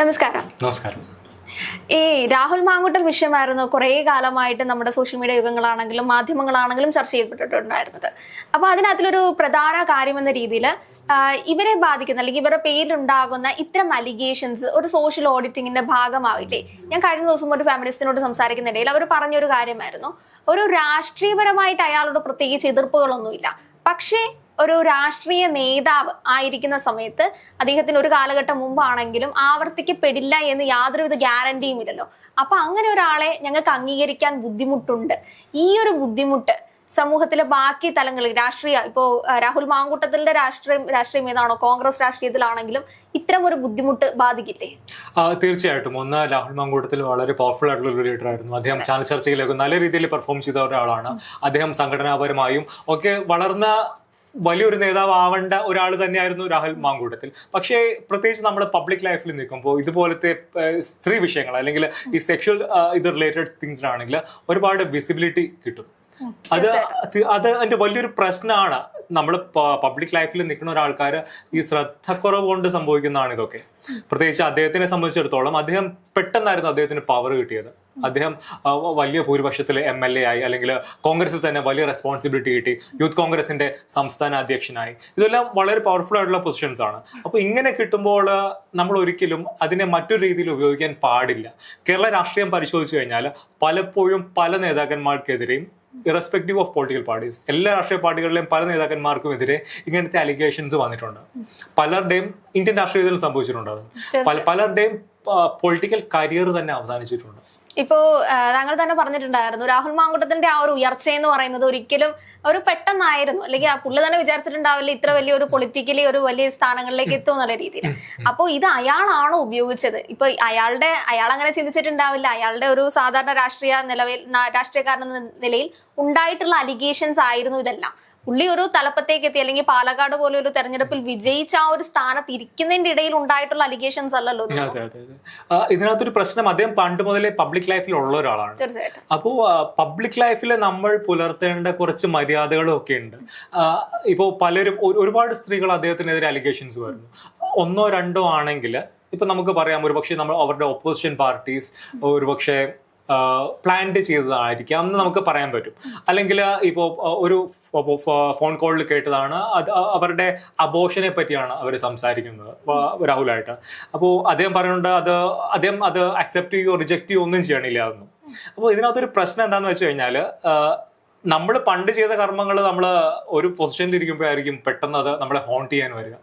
നമസ്കാരം. നമസ്കാരം. ഈ രാഹുൽ മാങ്കുട്ടൽ വിഷയമായിരുന്നു. കുറേ കാലമായിട്ട് നമ്മുടെ സോഷ്യൽ മീഡിയ യുഗങ്ങളാണെങ്കിലും മാധ്യമങ്ങളാണെങ്കിലും ചർച്ച ചെയ്യപ്പെട്ടിട്ടുണ്ടായിരുന്നത്. അപ്പൊ അതിനകത്തിലൊരു പ്രധാന കാര്യം എന്ന രീതിയിൽ ഇവരെ ബാധിക്കുന്ന അല്ലെങ്കിൽ ഇവരുടെ പേരിലുണ്ടാകുന്ന ഇത്തരം അലിഗേഷൻസ് ഒരു സോഷ്യൽ ഓഡിറ്റിങ്ങിന്റെ ഭാഗമാവില്ലേ? ഞാൻ കഴിഞ്ഞ ദിവസം ഒരു ഫാമിലിസ്റ്റിനോട് സംസാരിക്കുന്നിടയിൽ അവർ പറഞ്ഞൊരു കാര്യമായിരുന്നു. ഒരു രാഷ്ട്രീയപരമായിട്ട് അയാളോട് പ്രത്യേകിച്ച് എതിർപ്പുകളൊന്നുമില്ല. പക്ഷേ ഒരു രാഷ്ട്രീയ നേതാവ് ആയിരിക്കുന്ന സമയത്ത് അദ്ദേഹത്തിന് ഒരു കാലഘട്ടം മുമ്പാണെങ്കിലും ആവർത്തിക്കപ്പെടില്ല എന്ന് യാതൊരുവിധ ഗ്യാരണ്ടിയും ഇല്ലല്ലോ. അപ്പൊ അങ്ങനെ ഒരാളെ ഞങ്ങൾക്ക് അംഗീകരിക്കാൻ ബുദ്ധിമുട്ടുണ്ട്. ഈ ഒരു ബുദ്ധിമുട്ട് സമൂഹത്തിലെ ബാക്കി തലങ്ങളിൽ രാഷ്ട്രീയ ഇപ്പോ രാഹുൽ മാങ്കൂട്ടത്തിന്റെ രാഷ്ട്രീയം രാഷ്ട്രീയം ഏതാണോ കോൺഗ്രസ് രാഷ്ട്രീയത്തിലാണെങ്കിലും ഇത്തരം ഒരു ബുദ്ധിമുട്ട് ബാധിക്കില്ലേ? തീർച്ചയായിട്ടും. ഒന്ന് രാഹുൽ മാങ്കൂട്ടത്തിൽ വളരെ പവർഫുൾ ആയിട്ടുള്ള ഒരു ലീഡർ ആയിരുന്നു. അദ്ദേഹം ചാനൽ ചർച്ചയിലേക്ക് നല്ല രീതിയിൽ പെർഫോം ചെയ്ത ഒരാളാണ്. അദ്ദേഹം സംഘടനാപരമായും ഒക്കെ വളർന്ന വലിയൊരു നേതാവ് ആവേണ്ട ഒരാൾ തന്നെയായിരുന്നു രാഹുൽ മാങ്കൂട്ടത്തിൽ. പക്ഷേ പ്രത്യേകിച്ച് നമ്മൾ പബ്ലിക് ലൈഫിൽ നിൽക്കുമ്പോൾ ഇതുപോലത്തെ സ്ത്രീ വിഷയങ്ങൾ അല്ലെങ്കിൽ ഈ സെക്ഷൽ ഇത് റിലേറ്റഡ് തിങ്സിനാണെങ്കിൽ ഒരുപാട് വിസിബിലിറ്റി കിട്ടും. അത് അത് അതിന്റെ വലിയൊരു പ്രശ്നമാണ് നമ്മൾ പബ്ലിക് ലൈഫിൽ നിൽക്കുന്ന ഒരാൾക്കാർ ഈ ശ്രദ്ധക്കുറവ് കൊണ്ട് സംഭവിക്കുന്നതാണ് ഇതൊക്കെ. പ്രത്യേകിച്ച് അദ്ദേഹത്തിനെ സംബന്ധിച്ചിടത്തോളം അദ്ദേഹം പെട്ടെന്നായിരുന്നു അദ്ദേഹത്തിന് പവർ കിട്ടിയത്. അദ്ദേഹം വലിയ ഭൂരിപക്ഷത്തിൽ എം എൽ എ ആയി അല്ലെങ്കിൽ കോൺഗ്രസിൽ തന്നെ വലിയ റെസ്പോൺസിബിലിറ്റി കിട്ടി. യൂത്ത് കോൺഗ്രസിന്റെ സംസ്ഥാന അധ്യക്ഷനായി. ഇതെല്ലാം വളരെ പവർഫുൾ ആയിട്ടുള്ള പൊസിഷൻസ് ആണ്. അപ്പൊ ഇങ്ങനെ കിട്ടുമ്പോൾ നമ്മൾ ഒരിക്കലും അതിനെ മറ്റൊരു രീതിയിൽ ഉപയോഗിക്കാൻ പാടില്ല. കേരള രാഷ്ട്രീയം പരിശോധിച്ചു കഴിഞ്ഞാൽ പലപ്പോഴും പല നേതാക്കന്മാർക്കെതിരെയും ഇറസ്പെക്റ്റീവ് ഓഫ് പൊളിറ്റിക്കൽ പാർട്ടീസ് എല്ലാ രാഷ്ട്രീയ പാർട്ടികളിലെയും പല നേതാക്കന്മാർക്കും എതിരെ ഇങ്ങനത്തെ അലിഗേഷൻസ് വന്നിട്ടുണ്ട്. പലരുടെയും ഇന്ത്യൻ രാഷ്ട്രീയത്തിൽ സംഭവിച്ചിട്ടുണ്ട് പല പലരുടെയും പൊളിറ്റിക്കൽ കരിയർ തന്നെ അവസാനിച്ചിട്ടുണ്ട്. ഇപ്പോ താങ്കൾ തന്നെ പറഞ്ഞിട്ടുണ്ടായിരുന്നു രാഹുൽ മാങ്കുട്ടത്തിന്റെ ആ ഒരു ഉയർച്ച എന്ന് പറയുന്നത് ഒരിക്കലും ഒരു പെട്ടെന്നായിരുന്നു. അല്ലെങ്കിൽ ആ പുള്ളി തന്നെ വിചാരിച്ചിട്ടുണ്ടാവില്ല ഇത്ര വലിയ ഒരു പൊളിറ്റിക്കലി ഒരു വലിയ സ്ഥാനങ്ങളിലേക്ക് എത്തും എന്നുള്ള രീതിയിൽ. അപ്പോൾ ഇത് അയാളാണോ ഉപയോഗിച്ചത്? ഇപ്പൊ അയാളുടെ അയാൾ അങ്ങനെ ചിന്തിച്ചിട്ടുണ്ടാവില്ല. അയാളുടെ ഒരു സാധാരണ രാഷ്ട്രീയ നിലവിൽ രാഷ്ട്രീയക്കാരൻ നിലയിൽ ഉണ്ടായിട്ടുള്ള അലിഗേഷൻസ് ആയിരുന്നു ഇതെല്ലാം. പുള്ളി ഒരു തലപ്പത്തേക്ക് എത്തി. അല്ലെങ്കിൽ പാലക്കാട് പോലെ ഒരു തെരഞ്ഞെടുപ്പിൽ വിജയിച്ച ആ ഒരു സ്ഥാനത്ത് ഇരിക്കുന്നതിന്റെ ഇടയിൽ ഉണ്ടായിട്ടുള്ള അലിഗേഷൻസ് അല്ലല്ലോ. അതെ അതെ ഇതിനകത്തൊരു പ്രശ്നം അദ്ദേഹം പണ്ട് മുതലേ പബ്ലിക് ലൈഫിൽ ഉള്ള ഒരാളാണ്. തീർച്ചയായിട്ടും. അപ്പോൾ പബ്ലിക് ലൈഫിൽ നമ്മൾ പുലർത്തേണ്ട കുറച്ച് മര്യാദകളും ഒക്കെ ഉണ്ട്. ഇപ്പോ പലരും ഒരുപാട് സ്ത്രീകൾ അദ്ദേഹത്തിനെതിരെ അലിഗേഷൻസ് വരുന്നു. ഒന്നോ രണ്ടോ ആണെങ്കിൽ ഇപ്പൊ നമുക്ക് പറയാം ഒരുപക്ഷെ നമ്മൾ അവരുടെ ഓപ്പോസിഷൻ പാർട്ടീസ് ഒരുപക്ഷെ പ്ലാന്റ് ചെയ്തതായിരിക്കാം എന്ന് നമുക്ക് പറയാൻ പറ്റും. അല്ലെങ്കിൽ ഇപ്പോൾ ഒരു ഫോൺ കോളിൽ കേട്ടതാണ് അത് അവരുടെ അബോഷനെ പറ്റിയാണ് അവർ സംസാരിക്കുന്നത് രാഹുലായിട്ട്. അപ്പോൾ അദ്ദേഹം പറയുന്നുണ്ട് അത് അദ്ദേഹം അത് അക്സെപ്റ്റ് ചെയ്യുകയോ റിജക്റ്റ് ചെയ്യുകയോ ഒന്നും ചെയ്യണില്ല എന്നും. അപ്പോൾ ഇതിനകത്തൊരു പ്രശ്നം എന്താണെന്ന് വെച്ച് കഴിഞ്ഞാൽ നമ്മൾ പണ്ട് ചെയ്ത കർമ്മങ്ങൾ നമ്മൾ ഒരു പൊസിഷനിൽ ഇരിക്കുമ്പോഴായിരിക്കും പെട്ടെന്ന് അത് നമ്മളെ ഹോണ്ട് ചെയ്യാൻ വരിക.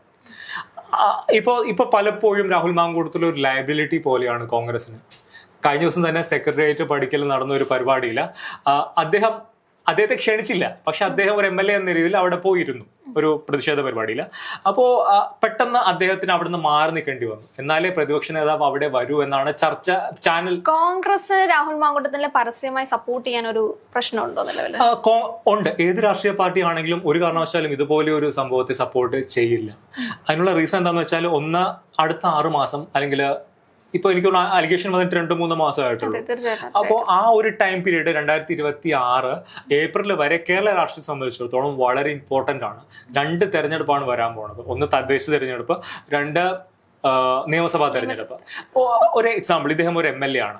ഇപ്പോൾ ഇപ്പൊ ഇപ്പൊ പലപ്പോഴും രാഹുൽ മാങ്കൂട്ടത്തിൽ ഒരു ലയബിലിറ്റി പോലെയാണ് കോൺഗ്രസിന് കഴിഞ്ഞ ദിവസം തന്നെ സെക്രട്ടേറിയറ്റ് പഠിക്കൽ നടന്ന ഒരു പരിപാടിയില്ല അദ്ദേഹം അദ്ദേഹത്തെ ക്ഷണിച്ചില്ല. പക്ഷെ അദ്ദേഹം ഒരു എം എൽ എ എന്ന രീതിയിൽ അവിടെ പോയിരുന്നു ഒരു പ്രതിഷേധ പരിപാടിയിൽ അപ്പോൾ പെട്ടെന്ന് അദ്ദേഹത്തിന് അവിടുന്ന് മാറി നിൽക്കേണ്ടി വന്നു. എന്നാലേ പ്രതിപക്ഷ നേതാവ് അവിടെ വരൂ എന്നാണ് ചർച്ച ചാനൽ കോൺഗ്രസ് രാഹുൽ മാങ്കൂട്ടത്തിനെ പരസ്യമായി സപ്പോർട്ട് ചെയ്യാൻ ഒരു പ്രശ്നമുണ്ടോ ഉണ്ട്. ഏത് രാഷ്ട്രീയ പാർട്ടി ആണെങ്കിലും ഒരു കാരണവശാലും ഇതുപോലെ ഒരു സംഭവത്തെ സപ്പോർട്ട് ചെയ്യില്ല. അതിനുള്ള റീസൺ എന്താണെന്ന് വെച്ചാൽ ഒന്ന് അടുത്ത ആറുമാസം അല്ലെങ്കിൽ ഇപ്പൊ എനിക്ക് അലിഗേഷൻ വന്നിട്ട് രണ്ട് മൂന്ന് മാസമായിട്ടുള്ളൂ. അപ്പോൾ ആ ഒരു ടൈം പീരീഡ് രണ്ടായിരത്തി ഇരുപത്തി ആറ് ഏപ്രിൽ വരെ കേരള രാഷ്ട്രീയം സംബന്ധിച്ചിടത്തോളം വളരെ ഇമ്പോർട്ടന്റ് ആണ്. രണ്ട് തെരഞ്ഞെടുപ്പാണ് വരാൻ പോണത്. ഒന്ന് തദ്ദേശ തെരഞ്ഞെടുപ്പ് രണ്ട് നിയമസഭാ തെരഞ്ഞെടുപ്പ്. ഒരു എക്സാമ്പിൾ ഇദ്ദേഹം ഒരു എം എൽ എ ആണ്.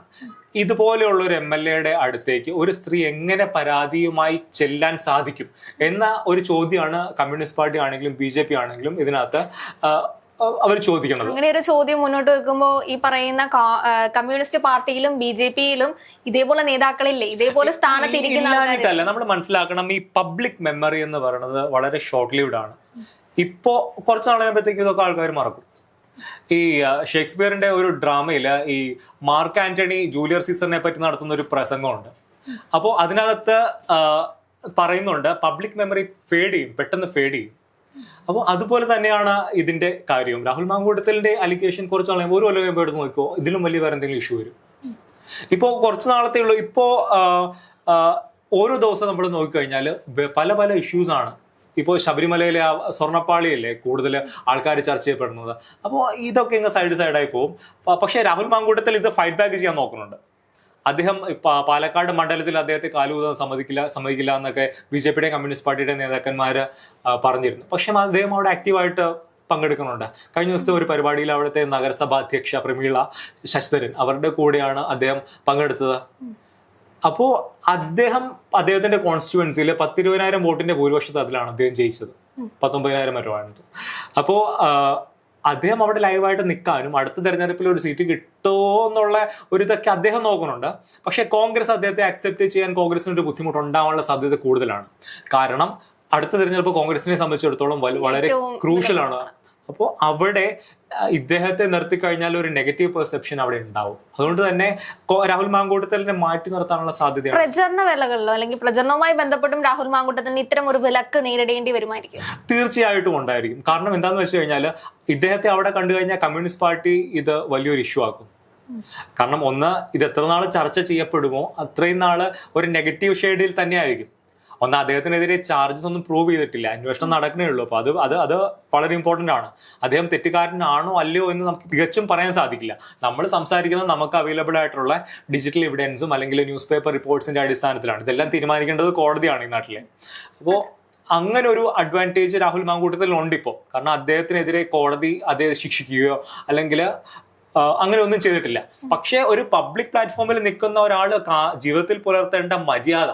ഇതുപോലെയുള്ള ഒരു എം എൽ എയുടെ അടുത്തേക്ക് ഒരു സ്ത്രീ എങ്ങനെ പരാതിയുമായി ചെല്ലാൻ സാധിക്കും എന്ന ഒരു ചോദ്യമാണ് കമ്മ്യൂണിസ്റ്റ് പാർട്ടി ആണെങ്കിലും ബി ജെ പി ആണെങ്കിലും ഇതിനകത്ത് അവർ ചോദിക്കുന്നത് അങ്ങനെ ഒരു ചോദ്യം മുന്നോട്ട് വെക്കുമ്പോൾ ഈ പറയുന്ന കമ്മ്യൂണിസ്റ്റ് പാർട്ടിയിലും ബി ജെ പിയിലും ഇതേപോലെ നേതാക്കളില്ലേ? ഇതേപോലെ സ്ഥാനത്ത് ഇരിക്കുന്ന നമ്മൾ മനസ്സിലാക്കണം ഈ പബ്ലിക് മെമ്മറി എന്ന് പറയുന്നത് വളരെ ഷോർട്ട് ലിവ്ഡ് ആണ്. ഇപ്പോ കുറച്ചു നാൾ കഴിയുമ്പോഴത്തേക്ക് ഇതൊക്കെ ആൾക്കാർ മറക്കും. ഈ ഷേക്സ്പിയറിന്റെ ഒരു ഡ്രാമയിൽ ഈ മാർക്ക് ആന്റണി ജൂലിയർ സീസറിനെ പറ്റി നടത്തുന്ന ഒരു പ്രസംഗമുണ്ട്. അപ്പോൾ അതിനകത്ത് പറയുന്നുണ്ട് പബ്ലിക് മെമ്മറി ഫേഡ് ചെയ്യും പെട്ടെന്ന് ഫേഡ് ചെയ്യും. അപ്പോൾ അതുപോലെ തന്നെയാണ് ഇതിന്റെ കാര്യവും. രാഹുൽ മാങ്കൂട്ടത്തിലിന്റെ അലിഗേഷൻ കുറച്ച് നാളെ ഒരു കൊല്ലം കഴിയുമ്പോൾ എടുത്ത് നോക്കുമോ ഇതിലും വലിയ വേറെ എന്തെങ്കിലും ഇഷ്യൂ വരും. ഇപ്പോ കുറച്ച് നാളത്തെ ഉള്ളൂ. ഇപ്പോ ആ, ആ, ഓരോ ദിവസം നമ്മൾ നോക്കിക്കഴിഞ്ഞാൽ പല പല ഇഷ്യൂസ് ആണ്. ഇപ്പോൾ ശബരിമലയിലെ ആ സ്വർണപ്പാളിയല്ലേ കൂടുതൽ ആൾക്കാർ ചർച്ച ചെയ്യപ്പെടുന്നത്. അപ്പോൾ ഇതൊക്കെ ഇങ്ങനെ സൈഡ് സൈഡായി പോകും പക്ഷേ രാഹുൽ മാങ്കൂട്ടത്തിൽ ഇത് ഫൈറ്റ് ബാക്ക് ചെയ്യാൻ നോക്കുന്നുണ്ട്. അദ്ദേഹം പാലക്കാട് മണ്ഡലത്തിൽ അദ്ദേഹത്തെ കാലുകൂതാൻ സമ്മതിക്കില്ല സമ്മതിക്കില്ല എന്നൊക്കെ ബി ജെ പിയുടെയും കമ്മ്യൂണിസ്റ്റ് പാർട്ടിയുടെ നേതാക്കന്മാർ പറഞ്ഞിരുന്നു. പക്ഷെ അദ്ദേഹം അവിടെ ആക്റ്റീവായിട്ട് പങ്കെടുക്കുന്നുണ്ട്. കഴിഞ്ഞ ദിവസത്തെ ഒരു പരിപാടിയിൽ അവിടുത്തെ നഗരസഭാ അധ്യക്ഷ പ്രമീള ശശിധരൻ അവരുടെ കൂടെയാണ് അദ്ദേഹം പങ്കെടുത്തത്. അപ്പോ അദ്ദേഹം അദ്ദേഹത്തിന്റെ കോൺസ്റ്റിറ്റ്യുവൻസിയിൽ പത്തിരുപതിനായിരം വോട്ടിന്റെ ഭൂരിപക്ഷത്തിൽ അതിലാണ് അദ്ദേഹം ജയിച്ചത്. പത്തൊമ്പതിനായിരം വരുവാണിത് അപ്പോ ആ, അദ്ദേഹം അവിടെ ലൈവായിട്ട് നിൽക്കാനും അടുത്ത തെരഞ്ഞെടുപ്പിൽ ഒരു സീറ്റ് കിട്ടുമോ എന്നുള്ള ഒരു ഇതൊക്കെ അദ്ദേഹം നോക്കുന്നുണ്ട്. പക്ഷെ കോൺഗ്രസ് അദ്ദേഹത്തെ അക്സെപ്റ്റ് ചെയ്യാൻ കോൺഗ്രസിന് ഒരു ബുദ്ധിമുട്ട് ഉണ്ടാവാനുള്ള സാധ്യത കൂടുതലാണ്. കാരണം അടുത്ത തെരഞ്ഞെടുപ്പ് കോൺഗ്രസിനെ സംബന്ധിച്ചിടത്തോളം വളരെ ആണ്. അപ്പോൾ അവിടെ ഇദ്ദേഹത്തെ നിർത്തി കഴിഞ്ഞാൽ ഒരു നെഗറ്റീവ് പെർസെപ്ഷൻ അവിടെ ഉണ്ടാവും. അതുകൊണ്ട് തന്നെ രാഹുൽ മാങ്കൂട്ടത്തലിനെ മാറ്റി നിർത്താനുള്ള സാധ്യത പ്രചരണ വേളകളിലോ അല്ലെങ്കിൽ പ്രചരണവുമായി ബന്ധപ്പെട്ടും രാഹുൽ മാങ്കൂട്ടത്തിന് ഇത്തരം ഒരു വിലക്ക് നേരിടേണ്ടി വരുമായിരിക്കും. തീർച്ചയായിട്ടും ഉണ്ടായിരിക്കും. കാരണം എന്താന്ന് വെച്ച് കഴിഞ്ഞാൽ ഇദ്ദേഹത്തെ അവിടെ കണ്ടു കഴിഞ്ഞാൽ കമ്മ്യൂണിസ്റ്റ് പാർട്ടി ഇത് വലിയൊരു ഇഷ്യൂ ആക്കും. കാരണം ഒന്ന് ഇത് എത്ര നാൾ ചർച്ച ചെയ്യപ്പെടുമോ? അത്രയും നാൾ ഒരു നെഗറ്റീവ് ഷെയ്ഡിൽ തന്നെ ആയിരിക്കും ഒന്ന് അദ്ദേഹത്തിനെതിരെ ചാർജസ് ഒന്നും പ്രൂവ് ചെയ്തിട്ടില്ല. അന്വേഷണം നടക്കുന്നേ ഉള്ളൂ. അപ്പൊ അത് അത് അത് വളരെ ഇമ്പോർട്ടന്റ് ആണ്. അദ്ദേഹം തെറ്റുകാരനാണോ അല്ലയോ എന്ന് നമുക്ക് തികച്ചും പറയാൻ സാധിക്കില്ല. നമ്മൾ സംസാരിക്കുന്നത് നമുക്ക് അവൈലബിൾ ആയിട്ടുള്ള ഡിജിറ്റൽ എവിഡൻസും അല്ലെങ്കിൽ ന്യൂസ് പേപ്പർ റിപ്പോർട്ട്സിന്റെ അടിസ്ഥാനത്തിലാണ്. ഇതെല്ലാം തീരുമാനിക്കേണ്ടത് കോടതിയാണ് ഈ നാട്ടിലെ. അപ്പോൾ അങ്ങനെ ഒരു അഡ്വാന്റേജ് രാഹുൽ മാങ്കൂട്ടത്തിൽ ഉണ്ട് ഇപ്പോൾ കാരണം അദ്ദേഹത്തിനെതിരെ കോടതി അദ്ദേഹം ശിക്ഷിക്കുകയോ അല്ലെങ്കിൽ അങ്ങനെ ഒന്നും ചെയ്തിട്ടില്ല. പക്ഷേ ഒരു പബ്ലിക് പ്ലാറ്റ്ഫോമിൽ നിൽക്കുന്ന ഒരാൾ ജീവിതത്തിൽ പുലർത്തേണ്ട മര്യാദ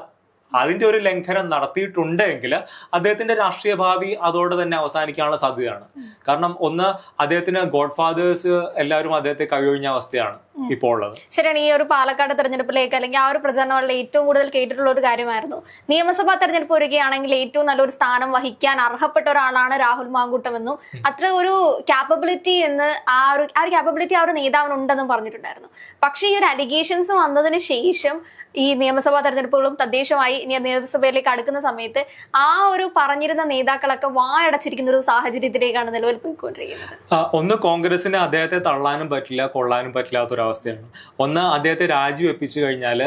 അതിന്റെ ഒരു ലംഘനം നടത്തിയിട്ടുണ്ടെങ്കിൽ അദ്ദേഹത്തിന്റെ രാഷ്ട്രീയ ഭാവി അതോടെ തന്നെ അവസാനിക്കാനുള്ള സാധ്യതയാണ്. കാരണം ഒന്ന് അദ്ദേഹത്തിന് ഗോഡ് ഫാദേഴ്സ് എല്ലാവരും അദ്ദേഹത്തെ കഴിഞ്ഞ അവസ്ഥയാണ്. ഇപ്പോൾ ഉള്ളത് ശരിയാണ് ഈ ഒരു പാലക്കാട് തെരഞ്ഞെടുപ്പിലേക്ക് അല്ലെങ്കിൽ ആ ഒരു പ്രചരണങ്ങളിൽ ഏറ്റവും കൂടുതൽ കേട്ടിട്ടുള്ള ഒരു കാര്യമായിരുന്നു. നിയമസഭാ തെരഞ്ഞെടുപ്പ് വരികയാണെങ്കിൽ ഏറ്റവും നല്ലൊരു സ്ഥാനം വഹിക്കാൻ അർഹപ്പെട്ട ഒരാളാണ് രാഹുൽ മാങ്കൂട്ടമെന്നും അത്ര ഒരു ക്യാപ്പബിലിറ്റി എന്ന് ആ ഒരു ആ ഒരു ക്യാപ്പബിലിറ്റി ആ ഒരു നേതാവിനുണ്ടെന്നും പറഞ്ഞിട്ടുണ്ടായിരുന്നു. പക്ഷേ ഈ ഒരു അലിഗേഷൻസ് വന്നതിന് ശേഷം ഈ നിയമസഭാ തെരഞ്ഞെടുപ്പുകളും തദ്ദേശമായി നിയമസഭയിലേക്ക് അടുക്കുന്ന സമയത്ത് ആ ഒരു പറഞ്ഞിരുന്ന നേതാക്കളൊക്കെ വായടച്ചിരിക്കുന്ന ഒരു സാഹചര്യത്തിലേക്കാണ് നിലവിൽ പോയിക്കൊണ്ടിരിക്കുന്നത്. ഒന്ന് കോൺഗ്രസിന് അദ്ദേഹത്തെ തള്ളാനും പറ്റില്ല കൊള്ളാനും പറ്റില്ലാത്ത ഒരു അവസ്ഥയാണ്. ഒന്ന് അദ്ദേഹത്തെ രാജിവെപ്പിച്ചു കഴിഞ്ഞാൽ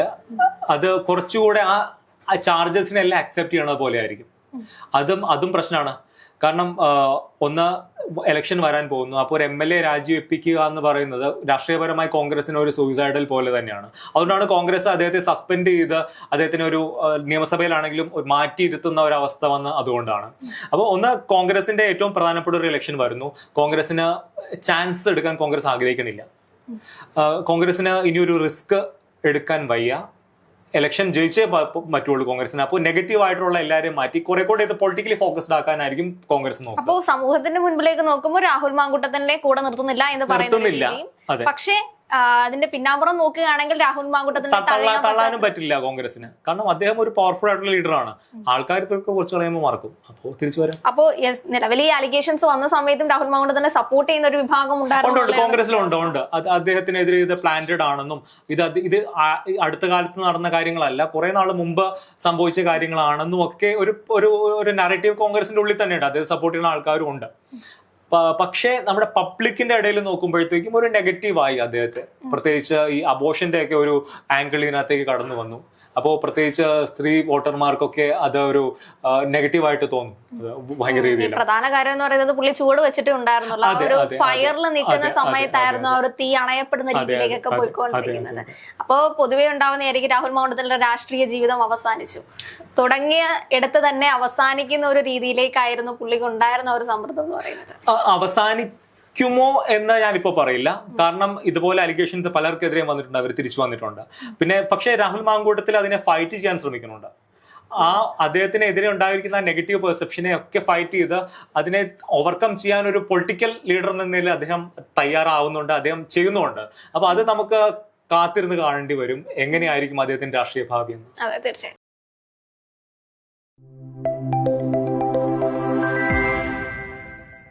അത് കുറച്ചുകൂടെ ആ ചാർജസിനെല്ലാം അക്സെപ്റ്റ് ചെയ്യണത് പോലെ ആയിരിക്കും. അതും അതും പ്രശ്നമാണ് കാരണം ഒന്ന് എലക്ഷൻ വരാൻ പോകുന്നു. അപ്പോൾ ഒരു എം എൽ എ രാജിവെപ്പിക്കുക എന്ന് പറയുന്നത് രാഷ്ട്രീയപരമായി കോൺഗ്രസിന് ഒരു സൂയിസൈഡൽ പോലെ തന്നെയാണ്. അതുകൊണ്ടാണ് കോൺഗ്രസ് അദ്ദേഹത്തെ സസ്പെൻഡ് ചെയ്ത് അദ്ദേഹത്തിന് ഒരു നിയമസഭയിലാണെങ്കിലും മാറ്റിയിരുത്തുന്ന ഒരു അവസ്ഥ വന്ന് അതുകൊണ്ടാണ്. അപ്പോൾ ഒന്ന് കോൺഗ്രസിന്റെ ഏറ്റവും പ്രധാനപ്പെട്ട ഒരു ഇലക്ഷൻ വരുന്നു. കോൺഗ്രസിന് ചാൻസ് എടുക്കാൻ കോൺഗ്രസ് ആഗ്രഹിക്കണില്ല. കോൺഗ്രസിന് ഒരു റിസ്ക് എടുക്കാൻ വയ്യ ഇലക്ഷൻ ജയിച്ചേ പറ്റുള്ളൂ കോൺഗ്രസിന് അപ്പോൾ നെഗറ്റീവ് ആയിട്ടുള്ള എല്ലാവരെയും മാറ്റി കുറെ കൂടെ ഇത് പൊളിറ്റിക്കലി ഫോക്കസ്ഡ് ആക്കാനായിരിക്കും കോൺഗ്രസ് നോക്കുക അപ്പോ സമൂഹത്തിന്റെ മുൻപിലേക്ക് നോക്കുമ്പോൾ രാഹുൽ മാങ്കൂട്ടത്തിന്റെ കൂടെ നിർത്തുന്നില്ല എന്ന് പറയുന്ന നിർത്തുന്നില്ല. രീതിയും അതെ. പക്ഷേ അതിന്റെ പിന്നാമ്പുറം നോക്കുകയാണെങ്കിൽ രാഹുൽ മാങ്കൂട്ടത്തിന് തള്ളാ- തള്ളാനും പറ്റില്ല കോൺഗ്രസിന് കാരണം അദ്ദേഹം ഒരു പവർഫുൾ ആയിട്ടുള്ള ലീഡറാണ് ആൾക്കാർ ഇതൊക്കെ കുറച്ച് കളയുമ്പോൾ മറക്കും. അപ്പോൾ തിരിച്ചു വരാം. അപ്പോ നിലവിലെ നിലവിൽ ഈ അലിഗേഷൻസ് വന്ന സമയത്തും രാഹുൽ മാങ്കൂട്ടത്തിനെ സപ്പോർട്ട് ചെയ്യുന്ന ഒരു വിഭാഗം ഉണ്ട് ഉണ്ട്. ഉണ്ടായിരുന്നു കോൺഗ്രസിലുണ്ട് ഉണ്ട്. അദ്ദേഹത്തിനെതിരെ ഇത് പ്ലാന്റഡ് ആണെന്നും ഇത് ഇത് അടുത്ത കാലത്ത് നടന്ന കാര്യങ്ങളല്ല കുറെ നാൾ മുമ്പ് സംഭവിച്ച കാര്യങ്ങളാണെന്നും ഒക്കെ ഒരു ഒരു നറേറ്റീവ് കോൺഗ്രസിന്റെ ഉള്ളിൽ തന്നെയുണ്ട്. അദ്ദേഹം സപ്പോർട്ട് ചെയ്യുന്ന ആൾക്കാരും ഉണ്ട്. പക്ഷേ നമ്മുടെ പബ്ലിക്കിന്റെ ഇടയിൽ നോക്കുമ്പോഴത്തേക്കും ഒരു നെഗറ്റീവായി അദ്ദേഹത്തെ. പ്രത്യേകിച്ച് ഈ അബോഷന്റെ ഒക്കെ ഒരു ആംഗിൾ ഇതിനകത്തേക്ക് കടന്നു വന്നു. അപ്പോൾ പ്രത്യേകിച്ച് സ്ത്രീ വോട്ടർമാർക്കൊക്കെ അത് ഒരു നെഗറ്റീവായിട്ട് തോന്നും. ഭയങ്കര രീതിയിൽ പ്രധാന കാര്യം എന്ന് പറയുന്നത് പുള്ളി ചൂട് വെച്ചിട്ട് ഉണ്ടായിരുന്നുള്ളൂ. ഒരു ഫയറിൽ നിൽക്കുന്ന സമയത്തായിരുന്നു ഒരു തീ അണയപ്പെടുന്ന രീതിയിലേക്കൊക്കെ പോയിക്കൊണ്ടിരിക്കുന്നത്. അതെ, അപ്പോ പൊതുവെ ഉണ്ടാവുന്നതായിരിക്കും രാഹുൽ മാങ്കുട്ടത്തിന്റെ രാഷ്ട്രീയ ജീവിതം അവസാനിച്ചു. തുടങ്ങിയ ഇടത്ത് തന്നെ അവസാനിക്കുന്ന ഒരു രീതിയിലേക്കായിരുന്നു പുള്ളിക്ക് ഉണ്ടായിരുന്ന ഒരു സമ്മർദ്ദം എന്ന് പറയുന്നത്. അ- അവസാനിക്കുമോ എന്ന് ഞാനിപ്പോ പറയില്ല. കാരണം ഇതുപോലെ അലിഗേഷൻസ് പലർക്കെതിരെ വന്നിട്ടുണ്ട് അവർ തിരിച്ചു വന്നിട്ടുണ്ട്. പിന്നെ പക്ഷേ രാഹുൽ മാങ്കൂട്ടത്തിൽ അതിനെ ഫൈറ്റ് ചെയ്യാൻ ശ്രമിക്കുന്നുണ്ട്. ആ അദ്ദേഹത്തിനെതിരെ ഉണ്ടായിരിക്കുന്ന നെഗറ്റീവ് പെർസെപ്ഷനെ ഒക്കെ ഫൈറ്റ് ചെയ്ത് അതിനെ ഓവർകം ചെയ്യാൻ ഒരു പൊളിറ്റിക്കൽ ലീഡർ എന്ന നിലയിൽ അദ്ദേഹം തയ്യാറാവുന്നുണ്ട് അദ്ദേഹം ചെയ്യുന്നുണ്ട്. അപ്പൊ അത് നമുക്ക് കാത്തിരുന്ന് കാണേണ്ടി വരും. എങ്ങനെയായിരിക്കും അദ്ദേഹത്തിന്റെ രാഷ്ട്രീയ ഭാവി എന്ന്? തീർച്ചയായും.